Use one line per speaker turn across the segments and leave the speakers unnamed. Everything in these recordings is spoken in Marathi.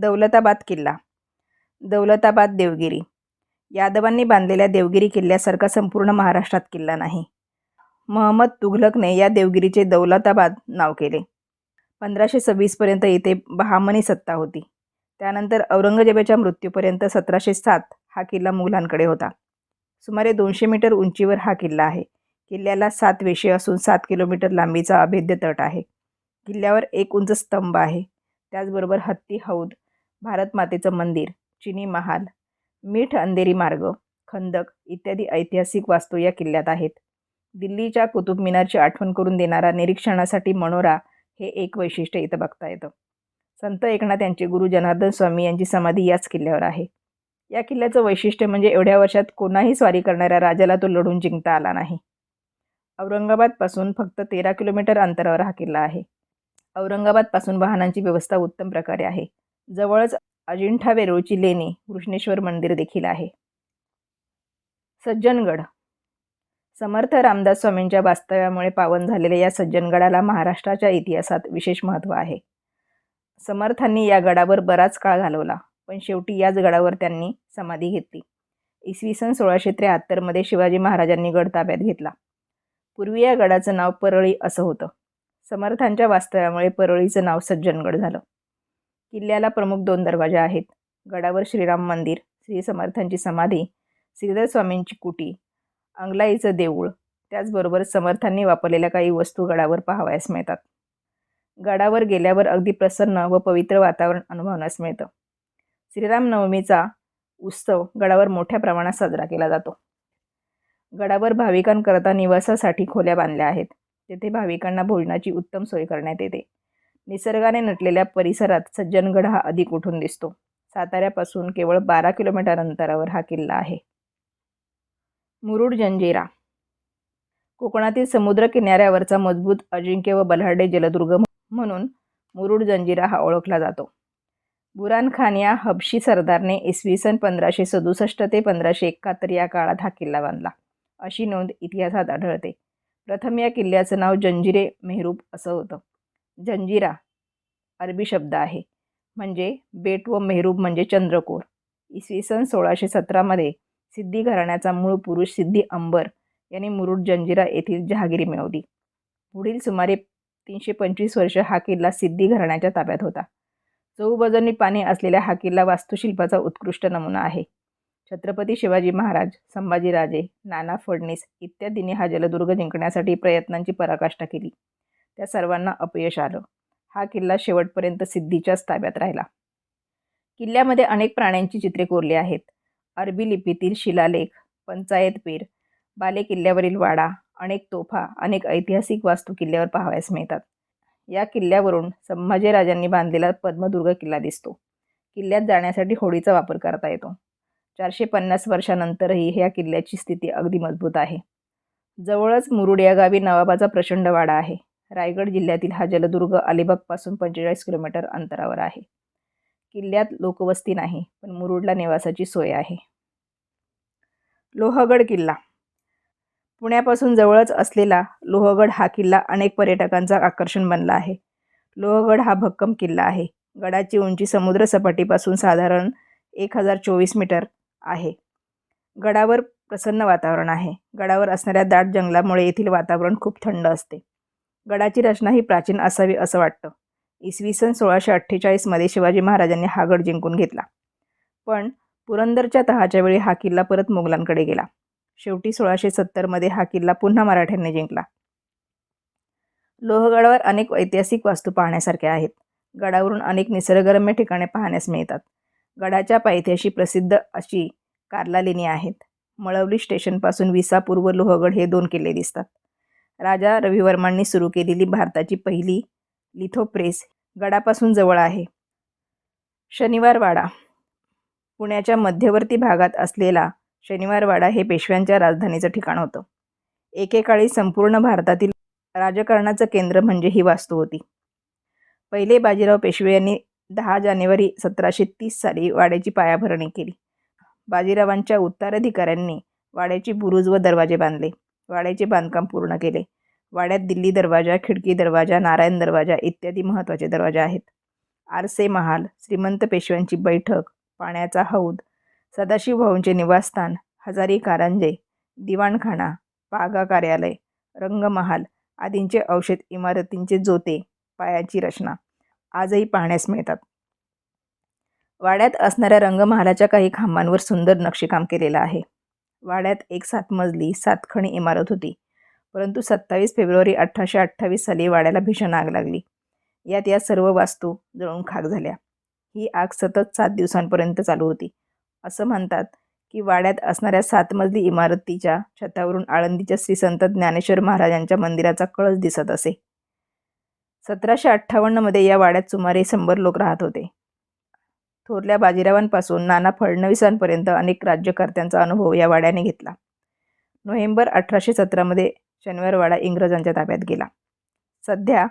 दौलताबाद किल्ला. दौलताबाद देवगिरी. यादवांनी बांधलेल्या देवगिरी किल्ल्यासारखा संपूर्ण महाराष्ट्रात किल्ला नाही. महम्मद तुघलकने या देवगिरीचे दौलताबाद नाव केले. पंधराशे सव्वीसपर्यंत इथे बहामनी सत्ता होती. त्यानंतर औरंगजेबाच्या मृत्यूपर्यंत सतराशे सात हा किल्ला मुघलांकडे होता. सुमारे दोनशे मीटर उंचीवर हा किल्ला आहे. किल्ल्याला सात वेशी असून सात किलोमीटर लांबीचा अभेद्य तट आहे. किल्ल्यावर एक उंच स्तंभ आहे. त्याचबरोबर हत्ती हौद भारतमातेचं मंदिर चिनी महाल मीठ अंधेरी मार्ग खंदक इत्यादी ऐतिहासिक वास्तू या किल्ल्यात आहेत. दिल्लीच्या कुतुब मिनारची आठवण करून देणारा निरीक्षणासाठी मनोरा हे एक वैशिष्ट्य इथं बघता येतं. संत एकनाथ यांचे गुरु जनार्दन स्वामी यांची समाधी याच किल्ल्यावर आहे. या किल्ल्याचं वैशिष्ट्य म्हणजे एवढ्या वर्षात कोणाही स्वारी करणाऱ्या राजाला तो लढून जिंकता आला नाही. औरंगाबादपासून फक्त तेरा किलोमीटर अंतरावर हा किल्ला आहे. औरंगाबादपासून वाहनांची व्यवस्था उत्तम प्रकारे आहे. जवळच अजिंठा वेरूळची लेणी कृष्णेश्वर मंदिर देखील आहे. सज्जनगड. समर्थ रामदास स्वामींच्या वास्तव्यामुळे पावन झालेल्या या सज्जनगडाला महाराष्ट्राच्या इतिहासात विशेष महत्त्व आहे. समर्थांनी या गडावर बराच काळ घालवला पण शेवटी याच गडावर त्यांनी समाधी घेतली. इसवी सन सोळाशे त्र्याहत्तरमध्ये शिवाजी महाराजांनी गड ताब्यात घेतला. पूर्वी या गडाचं नाव परळी असं होतं. समर्थांच्या वास्तव्यामुळे परळीचं नाव सज्जनगड झालं. किल्ल्याला प्रमुख दोन दरवाजा आहेत. गडावर श्रीराम मंदिर श्री समर्थांची समाधी श्रीधर स्वामींची कुटी अंगलाईचं देऊळ. त्याचबरोबर समर्थांनी वापरलेल्या काही वस्तू गडावर पाहावयास मिळतात. गडावर गेल्यावर अगदी प्रसन्न व पवित्र वातावरण अनुभवण्यास मिळतं. श्रीरामनवमीचा उत्सव गडावर मोठ्या प्रमाणात साजरा केला जातो. गडावर भाविकांकरता निवासासाठी खोल्या बांधल्या आहेत. तेथे भाविकांना भोजनाची उत्तम सोय करण्यात येते. निसर्गाने नटलेल्या परिसरात सज्जनगड हा अधिक उठून दिसतो. साताऱ्यापासून केवळ बारा किलोमीटर अंतरावर हा किल्ला आहे. मुरुड जंजिरा. कोकणातील समुद्र किनाऱ्यावरचा मजबूत अजिंक्य व बल्हारडे जलदुर्ग म्हणून मुरुड जंजिरा हा ओळखला जातो. बुरान खान या हबशी सरदारने इसवी सन पंधराशे सदुसष्ट ते पंधराशे एकाहत्तर या काळात हा किल्ला बांधला. अशी नोंद इतिहासात आढळते. प्रथम या किल्ल्याचं नाव जंजिरे मेहरूप असं होतं. जंजिरा अरबी शब्द आहे. म्हणजे बेट व मेहरूब म्हणजे चंद्रकोर. इसवी सन सोळाशे सतरामध्ये सिद्धी घराण्याचा मूळ पुरुष सिद्धी अंबर यांनी मुरुड जंजिरा येथील जहागिरी मिळवली. पुढील सुमारे तीनशे पंचवीस वर्ष हा किल्ला सिद्धी घराण्याच्या ताब्यात होता. चौबजनी पाणी असलेल्या हा किल्ला वास्तुशिल्पाचा उत्कृष्ट नमुना आहे. छत्रपती शिवाजी महाराज संभाजीराजे नाना फडणीस इत्यादींनी हा जलदुर्ग जिंकण्यासाठी प्रयत्नांची पराकाष्ठा केली. त्या सर्वांना अपयश आलं. हा किल्ला शेवटपर्यंत सिद्धीच्याच ताब्यात राहिला. किल्ल्यामध्ये अनेक प्राण्यांची चित्रे कोरली आहेत. अरबी लिपीतील शिलालेख पंचायत पीर बाले किल्ल्यावरील वाडा अनेक तोफा अनेक ऐतिहासिक वास्तू किल्ल्यावर पाहावयास मिळतात. या किल्ल्यावरून संभाजीराजांनी बांधलेला पद्मदुर्ग किल्ला दिसतो. किल्ल्यात जाण्यासाठी होडीचा वापर करता येतो. चारशे पन्नास वर्षानंतरही ह्या किल्ल्याची स्थिती अगदी मजबूत आहे. जवळच मुरुड या गावी नवाबाचा प्रचंड वाडा आहे. रायगड जिल्ह्यातील हा जलदुर्ग अलिबागपासून पंचेचाळीस किलोमीटर अंतरावर आहे. किल्ल्यात लोकवस्ती नाही पण मुरुडला निवासाची सोय आहे. लोहगड किल्ला. पुण्यापासून जवळच असलेला लोहगड हा किल्ला अनेक पर्यटकांचा आकर्षण बनला आहे. लोहगड हा भक्कम किल्ला आहे. गडाची उंची समुद्रसपाटीपासून साधारण एक हजार चोवीस मीटर आहे. गडावर प्रसन्न वातावरण आहे. गडावर असणाऱ्या दाट जंगलामुळे येथील वातावरण खूप थंड असते. गडाची रचना ही प्राचीन असावी असं वाटतं. इसवी सन सोळाशे अठ्ठेचाळीसमध्ये शिवाजी महाराजांनी हा गड जिंकून घेतला. पण पुरंदरच्या तहाच्या वेळी हा किल्ला परत मोगलांकडे गेला. शेवटी सोळाशे सत्तरमध्ये हा किल्ला पुन्हा मराठ्यांनी जिंकला. लोहगडावर अनेक ऐतिहासिक वास्तू पाहण्यासारख्या आहेत. गडावरून अनेक निसर्गरम्य ठिकाणे पाहण्यास मिळतात. गडाच्या पायथ्याशी प्रसिद्ध अशी कार्ला लेणी आहेत. मळवली स्टेशनपासून विसापूर्व लोहगड हे दोन किल्ले दिसतात. राजा रविवर्मांनी सुरू केलेली भारताची पहिली लिथो प्रेस गडापासून जवळ आहे. शनिवारवाडा पुण्याच्या मध्यवर्ती भागात असलेला शनिवारवाडा हे पेशव्यांच्या राजधानीचं ठिकाण होतं. एकेकाळी संपूर्ण भारतातील राजकारणाचं केंद्र म्हणजे ही वास्तू होती. पहिले बाजीराव पेशवे यांनी दहा जानेवारी सतराशे तीस साली वाड्याची पायाभरणी केली. बाजीरावांच्या उत्तराधिकाऱ्यांनी वाड्याची बुरुज व दरवाजे बांधले. वाड्याचे बांधकाम पूर्ण केले. वाड्यात दिल्ली दरवाजा खिडकी दरवाजा नारायण दरवाजा इत्यादी महत्त्वाचे दरवाजे आहेत. आरसे महाल श्रीमंत पेशव्यांची बैठक पाण्याचा हौद सदाशिव भाऊंचे निवासस्थान हजारी कारंजे दिवाणखाना पागा कार्यालय रंगमहाल आदींचे औषध इमारतींचे जोते पायाची रचना आजही पाहण्यास मिळतात. वाड्यात असणाऱ्या रंगमहालाच्या काही खांबांवर सुंदर नक्षीकाम केलेलं आहे. वाड्यात एक सात मजली सातखणी इमारत होती. परंतु सत्तावीस फेब्रुवारी अठराशे अठ्ठावीस साली वाड्याला भीषण आग लागली. यात या सर्व वास्तू जळून खाक झाल्या. ही आग सतत सात दिवसांपर्यंत चालू होती. असं म्हणतात की वाड्यात असणाऱ्या सात मजली इमारतीच्या छतावरून आळंदीच्या श्री संत ज्ञानेश्वर महाराजांच्या मंदिराचा कळस दिसत असे. सतराशे अठ्ठावन्नमध्ये या वाड्यात सुमारे शंभर लोक राहत होते. थोरल्या बाजीरावांपासून नाना फडणवीसांपर्यंत अनेक राज्यकर्त्यांचा अनुभव या वाड्याने घेतला. नोव्हेंबर अठराशे सतरामध्ये शनिवारवाडा इंग्रजांच्या ताब्यात गेला. सध्या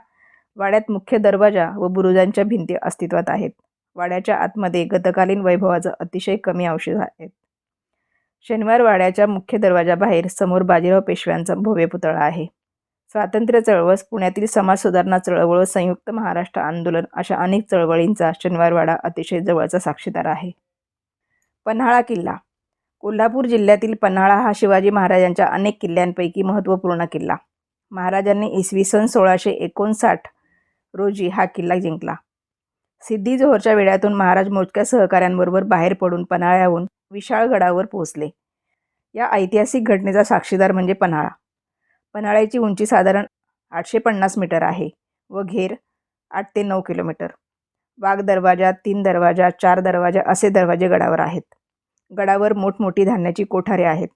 वाड्यात मुख्य दरवाजा व बुरुजांच्या भिंती अस्तित्वात आहेत. वाड्याच्या आतमध्ये गतकालीन वैभवाचं अतिशय कमी अवशेष आहेत. शनिवार वाड्याच्या मुख्य दरवाजाबाहेर समोर बाजीराव पेशव्यांचा भव्य पुतळा आहे. स्वातंत्र्य चळवळ पुण्यातील समाज सुधारणा चळवळ संयुक्त महाराष्ट्र आंदोलन अशा अनेक चळवळींचा शनिवारवाडा अतिशय जवळचा साक्षीदार आहे. पन्हाळा किल्ला. कोल्हापूर जिल्ह्यातील पन्हाळा हा शिवाजी महाराजांच्या अनेक किल्ल्यांपैकी महत्त्वपूर्ण किल्ला. महाराजांनी इसवी सन सोळाशे एकोणसाठ रोजी हा किल्ला जिंकला. सिद्धी जोहरच्या वेळातून महाराज मोजक्या सहकाऱ्यांबरोबर बाहेर पडून पन्हाळ्याहून विशाळगडावर पोहोचले. या ऐतिहासिक घटनेचा साक्षीदार म्हणजे पन्हाळा. पन्हाळ्याची उंची साधारण आठशे पन्नास मीटर आहे व घेर आठ ते नऊ किलोमीटर. वाघ दरवाजा तीन दरवाजा चार दरवाजा असे दरवाजे गडावर आहेत. गडावर मोठमोठी धान्याची कोठारे आहेत.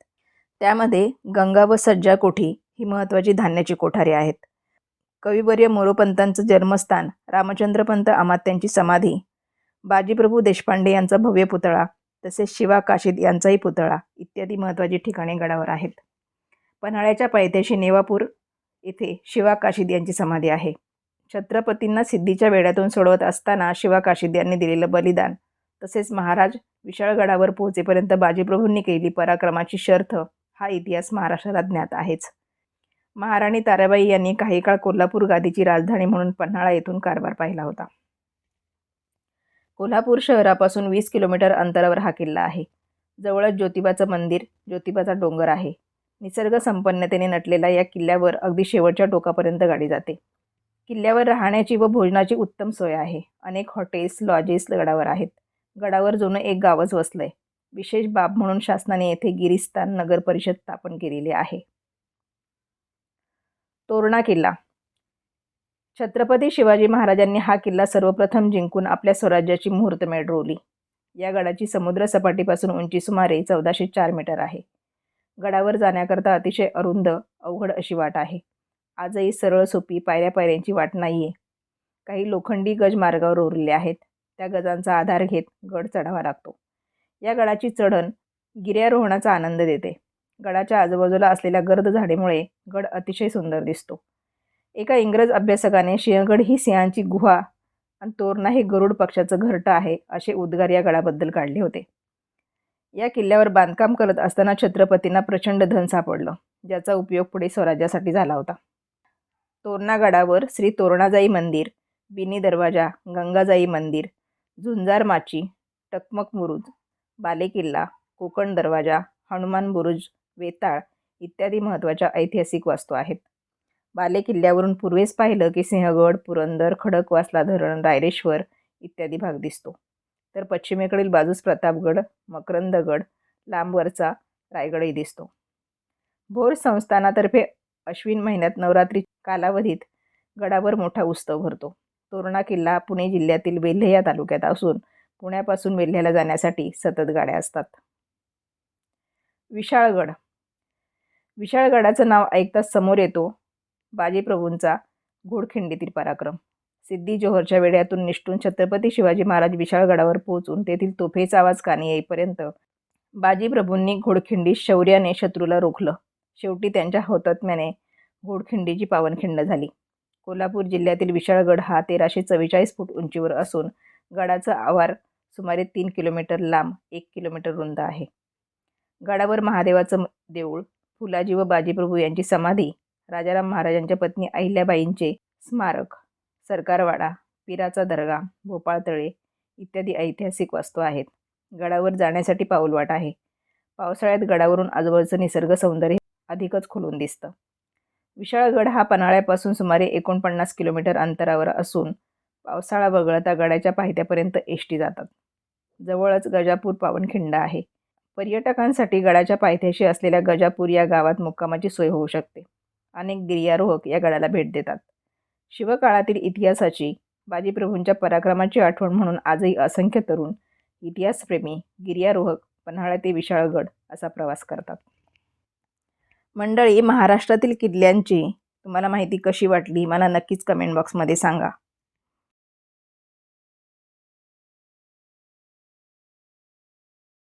त्यामध्ये गंगा व सज्जा कोठी ही महत्त्वाची धान्याची कोठारे आहेत. कविवर्य मोरोपंतांचं जन्मस्थान रामचंद्रपंत अमात्यांची समाधी बाजीप्रभू देशपांडे यांचा भव्य पुतळा तसेच शिवा काशीद यांचाही पुतळा इत्यादी महत्त्वाची ठिकाणे गडावर आहेत. पन्हाळ्याच्या पायथ्याशी नेवापूर येथे शिवा काशिद यांची समाधी आहे. छत्रपतींना सिद्धीच्या वेड्यातून सोडवत असताना शिवा काशिद यांनी दिलेलं बलिदान तसेच महाराज विशाळगडावर पोहोचेपर्यंत बाजीप्रभूंनी केलेली पराक्रमाची शर्थ हा इतिहास महाराष्ट्राला ज्ञात आहेच. महाराणी ताराबाई यांनी काही काळ कोल्हापूर गादीची राजधानी म्हणून पन्हाळा येथून कारभार पाहिला होता. कोल्हापूर शहरापासून वीस किलोमीटर अंतरावर हा किल्ला आहे. जवळच ज्योतिबाचं मंदिर ज्योतिबाचा डोंगर आहे. निसर्ग संपन्नतेने नटलेल्या या किल्ल्यावर अगदी शेवटच्या टोकापर्यंत गाडी जाते. किल्ल्यावर राहण्याची व भोजनाची उत्तम सोय आहे. अनेक हॉटेल्स लॉजेस गडावर आहेत. गडावर जुनं एक गावच वसलं आहे विशेष बाब म्हणून शासनाने येथे गिरिस्तान नगर परिषद स्थापन केलेली आहे. तोरणा किल्ला. छत्रपती शिवाजी महाराजांनी हा किल्ला सर्वप्रथम जिंकून आपल्या स्वराज्याची मुहूर्तमेढ रोवली. या गडाची समुद्र सपाटीपासून उंची सुमारे चौदाशे चार मीटर आहे. गडावर जाण्याकरता अतिशय अरुंद अवघड अशी वाट आहे. आजही सरळ सोपी पायऱ्या पायऱ्यांची वाट नाही आहे काही लोखंडी गज मार्गावर उरले आहेत. त्या गजांचा आधार घेत गड चढावा लागतो. या गडाची चढण गिर्यारोहणाचा आनंद देते. गडाच्या आजूबाजूला असलेल्या गर्द झाडेमुळे गड अतिशय सुंदर दिसतो. एका इंग्रज अभ्यासकाने सिंहगड ही सिंहांची गुहा आणि तोरणा हे गरुड पक्षाचं घरटं आहे असे उद्गार या गडाबद्दल काढले होते. या किल्ल्यावर बांधकाम करत असताना छत्रपतींना प्रचंड धन सापडलं ज्याचा उपयोग पुढे स्वराज्यासाठी झाला होता. तोरणागडावर श्री तोरणाजाई मंदिर बिनी दरवाजा गंगाजाई मंदिर झुंजार माची टकमक मुरुज बालेकिल्ला कोकण दरवाजा हनुमान बुरुज वेताळ इत्यादी महत्त्वाच्या ऐतिहासिक वास्तू आहेत. बालेकिल्ल्यावरून पूर्वेस पाहिलं की सिंहगड पुरंदर खडकवासला धरण रायरेश्वर इत्यादी भाग दिसतो. तर पश्चिमेकडील बाजूस प्रतापगड मकरंदगड लांबवरचा रायगडही दिसतो. भोर संस्थानातर्फे अश्विन महिन्यात नवरात्री कालावधीत गडावर मोठा उत्सव भरतो. तोरणा किल्ला पुणे जिल्ह्यातील वेल्हे या तालुक्यात असून पुण्यापासून वेल्ह्याला जाण्यासाठी सतत गाड्या असतात. विशाळगड. विशाळगडाचं नाव ऐकताच समोर येतो बाजीप्रभूंचा घोडखिंडीतील पराक्रम. सिद्धी जोहरच्या वेड्यातून निष्ठून छत्रपती शिवाजी महाराज विशाळगडावर पोहोचून तेथील तोफेचा आवाज कानी येईपर्यंत बाजीप्रभूंनी घोडखिंडी शौर्याने शत्रूला रोखलं. शेवटी त्यांच्या हौतात्म्याने घोडखिंडीची पावनखिंड झाली. कोल्हापूर जिल्ह्यातील विशाळगड हा तेराशे चव्वेचाळीस फूट उंचीवर असून गडाचा आवार सुमारे तीन किलोमीटर लांब एक किलोमीटर रुंद आहे. गडावर महादेवाचं देऊळ फुलाजी व बाजीप्रभू यांची समाधी राजाराम महाराजांच्या पत्नी अहिल्याबाईंचे स्मारक सरकारवाडा पिराचा दर्गा भोपाळतळे इत्यादी ऐतिहासिक वास्तू आहेत. गडावर जाण्यासाठी पाऊलवाट आहे. पावसाळ्यात गडावरून आजूबाजूचं निसर्ग सौंदर्य अधिकच खुलून दिसतं. विशाळगड हा पन्हाळ्यापासून सुमारे एकोणपन्नास किलोमीटर अंतरावर असून पावसाळा वगळता गडाच्या पायथ्यापर्यंत एष्टी जातात. जवळच गजापूर पावनखिंड आहे. पर्यटकांसाठी गडाच्या पायथ्याशी असलेल्या गजापूर या गावात मुक्कामाची सोय होऊ शकते. अनेक गिर्यारोहक या गडाला भेट देतात. शिवकाळातील इतिहासाची बाजीप्रभूंच्या पराक्रमाची आठवण म्हणून आजही असंख्य तरुण इतिहासप्रेमी गिर्यारोहक पन्हाळा ते विशाळगड असा प्रवास करतात. मंडळी महाराष्ट्रातील किल्ल्यांची तुम्हाला माहिती कशी वाटली? मला नक्कीच कमेंट बॉक्समध्ये सांगा.